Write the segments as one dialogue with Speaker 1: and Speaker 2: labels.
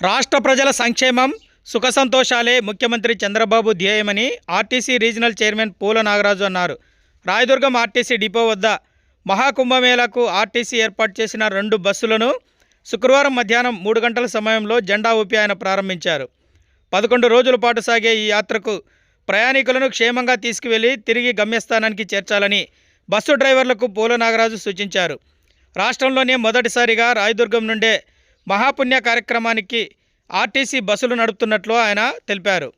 Speaker 1: రాష్ట్ర ప్రజల సంక్షేమం సుఖ సంతోషాలే ముఖ్యమంత్రి Chandrababu ధ్యేయమని RTC regional chairman Poola Nagaraju అన్నారు. రాయదుర్గం ఆర్టీసీ డిపో వద్ద మహాకుంభమేళాకు ఆర్టీసీ ఏర్పాటు చేసిన రెండు బస్సులను శుక్రవారం మధ్యాహ్నం మూడు గంటల సమయంలో జెండా ఊపి ఆయన ప్రారంభించారు. పదకొండు రోజుల పాటు సాగే ఈ యాత్రకు ప్రయాణికులను క్షేమంగా తీసుకువెళ్ళి తిరిగి గమ్యస్థానానికి చేర్చాలని బస్సు డ్రైవర్లకు పూల నాగరాజు సూచించారు. రాష్ట్రంలోనే మొదటిసారిగా రాయదుర్గం నుండే మహాపుణ్య కార్యక్రమానికి ఆర్టీసీ బస్సులు నడుపుతున్నట్లు ఆయన తెలిపారు.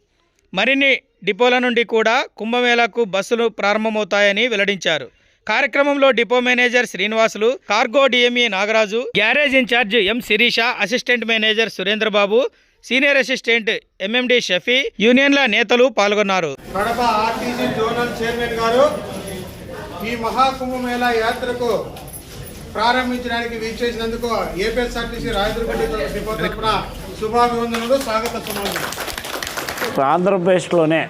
Speaker 1: మరిన్ని డిపోల నుండి కూడా కుంభమేళాకు బస్సులు ప్రారంభమవుతాయని వెల్లడించారు. కార్యక్రమంలో depot manager Srinivasulu cargo D M E Nagaraju garage incharge M Sirisha assistant manager Surendrababu senior assistant M M D Shafi యూనియన్ల నేతలు పాల్గొన్నారు.
Speaker 2: కడప ఆర్టీసీ జోనల్ చైర్మన్ గారు ఈ మహాకుంభమేళ యాత్రకు ప్రారంభించడానికి వీచేసినందుకు ఏపీఎస్ఆర్టీసీ రాయదుర్గ డిపో- తరఫున శుభాభివందనలు స్వాగత సుమాలు
Speaker 3: ఆంధ్రప్రదేశ్లోనే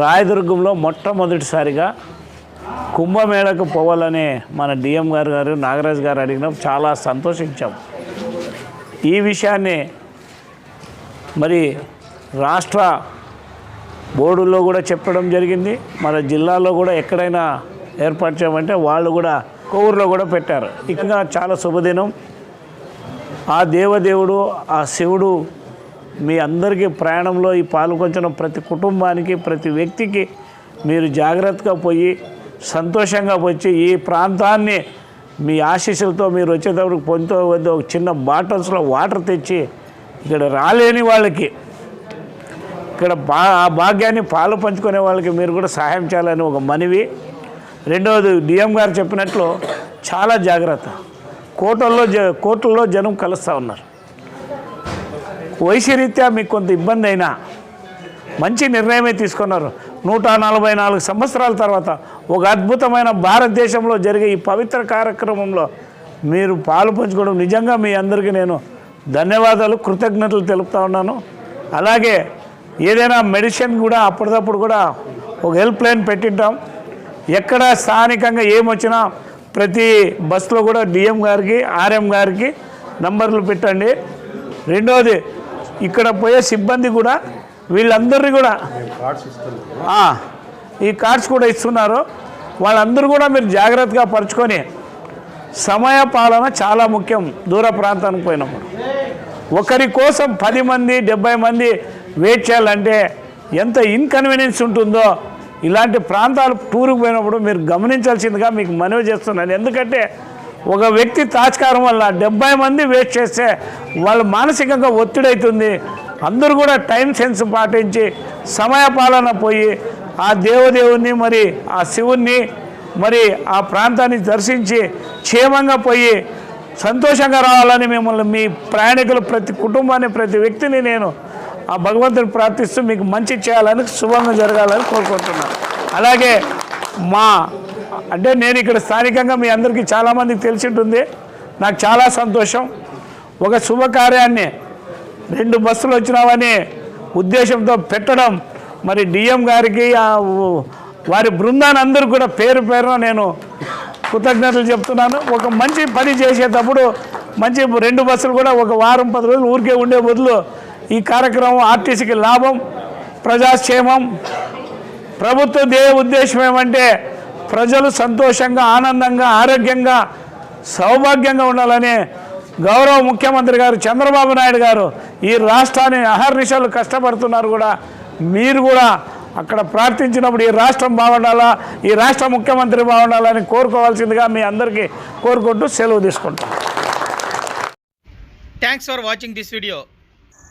Speaker 3: రాయదుర్గంలో మొట్టమొదటిసారిగా కుంభమేళకు పోవాలని మన డిఎం గారు గారు నాగరాజు గారు అడిగినాం చాలా సంతోషించాం. ఈ విషయాన్ని మరి రాష్ట్ర బోర్డులో కూడా చెప్పడం జరిగింది. మన జిల్లాలో కూడా ఎక్కడైనా ఏర్పాటు చేయమంటే వాళ్ళు కూడా కోవూరులో కూడా పెట్టారు. ఇక చాలా శుభదినం. ఆ దేవదేవుడు ఆ శివుడు మీ అందరికీ ప్రయాణంలో ఈ పాల్గొంచిన ప్రతి కుటుంబానికి ప్రతి వ్యక్తికి మీరు జాగ్రత్తగా పోయి సంతోషంగా వచ్చి ఈ ప్రాంతాన్ని మీ ఆశీస్సులతో మీరు వచ్చేటప్పుడు పొందుతూ ఒక చిన్న బాటిల్స్లో వాటర్ తెచ్చి ఇక్కడ రాలేని వాళ్ళకి ఇక్కడ బా ఆ భాగ్యాన్ని పాలు పంచుకునే వాళ్ళకి మీరు కూడా సహాయం చేయాలని ఒక మనవి. రెండవది డిఎం గారు చెప్పినట్లు చాలా జాగ్రత్త. కోటల్లో జ కోర్టుల్లో జనం కలుస్తూ ఉన్నారు. వయసు రీత్యా మీకు కొంత ఇబ్బంది అయినా మంచి నిర్ణయమే తీసుకున్నారు. నూట నలభై నాలుగు సంవత్సరాల తర్వాత ఒక అద్భుతమైన భారతదేశంలో జరిగే ఈ పవిత్ర కార్యక్రమంలో మీరు పాలు పంచుకోవడం నిజంగా మీ అందరికీ నేను ధన్యవాదాలు కృతజ్ఞతలు తెలుపుతా ఉన్నాను. అలాగే ఏదైనా మెడిసిన్ కూడా అప్పటికప్పుడు కూడా ఒక హెల్ప్ లైన్ పెట్టింటాం. ఎక్కడ స్థానికంగా ఏమొచ్చినా ప్రతి బస్సులో కూడా డిఎం గారికి ఆర్ఎం గారికి నంబర్లు పెట్టండి. రెండవది ఇక్కడ పోయే సిబ్బంది కూడా వీళ్ళందరినీ కూడా ఈ కార్డ్స్ కూడా ఇస్తున్నారు. వాళ్ళందరూ కూడా మీరు జాగ్రత్తగా పరుచుకొని సమయ పాలన చాలా ముఖ్యం దూర ప్రాంతానికి పోయినప్పుడు. ఒకరి కోసం పది మంది డెబ్బై మంది వెయిట్ చేయాలంటే ఎంత ఇన్కన్వీనియన్స్ ఉంటుందో ఇలాంటి ప్రాంతాలు టూర్కి పోయినప్పుడు మీరు గమనించాల్సిందిగా మీకు మనవి చేస్తున్నాను. ఎందుకంటే ఒక వ్యక్తి తాత్కారం వల్ల డెబ్బై మంది వేస్ట్ చేస్తే వాళ్ళు మానసికంగా ఒత్తిడి అవుతుంది అందరూ కూడా టైం సెన్స్ పాటించి సమయపాలన పోయి ఆ దేవదేవుని మరి ఆ శివుణ్ణి మరి ఆ ప్రాంతాన్ని దర్శించి క్షేమంగా పోయి సంతోషంగా రావాలని మిమ్మల్ని మీ ప్రయాణికులు ప్రతి కుటుంబాన్ని ప్రతి వ్యక్తిని నేను ఆ భగవంతుని ప్రార్థిస్తూ మీకు మంచి చేయాలని శుభంగా జరగాలని కోరుకుంటున్నాను. అలాగే మా అంటే నేను ఇక్కడ స్థానికంగా మీ అందరికీ చాలామందికి తెలిసి ఉంటుంది నాకు చాలా సంతోషం. ఒక శుభకార్యాన్ని రెండు బస్సులు వచ్చినావని ఉద్దేశంతో పెట్టడం. మరి డిఎం గారికి ఆ వారి బృందాన్ని అందరూ కూడా పేరు పేరున నేను కృతజ్ఞతలు చెప్తున్నాను. ఒక మంచి పని చేసేటప్పుడు మంచి రెండు బస్సులు కూడా ఒక వారం పది రోజులు ఊరికే ఉండే బదులు ఈ కార్యక్రమం ఆర్టీసీకి లాభం ప్రజాక్షేమం. ప్రభుత్వ ధ్యేయ ఉద్దేశం ఏమంటే ప్రజలు సంతోషంగా ఆనందంగా ఆరోగ్యంగా సౌభాగ్యంగా ఉండాలని గౌరవ ముఖ్యమంత్రి గారు చంద్రబాబు నాయుడు గారు ఈ రాష్ట్రాన్ని అహర్నిశలు కష్టపడుతున్నారు కూడా. మీరు కూడా అక్కడ ప్రార్థించినప్పుడు ఈ రాష్ట్రం బాగుండాలా ఈ రాష్ట్ర ముఖ్యమంత్రి బాగుండాలని కోరుకోవాల్సిందిగా మీ అందరికీ కోరుకుంటూ సెలవు తీసుకుంటాం.
Speaker 1: Thanks for watching this video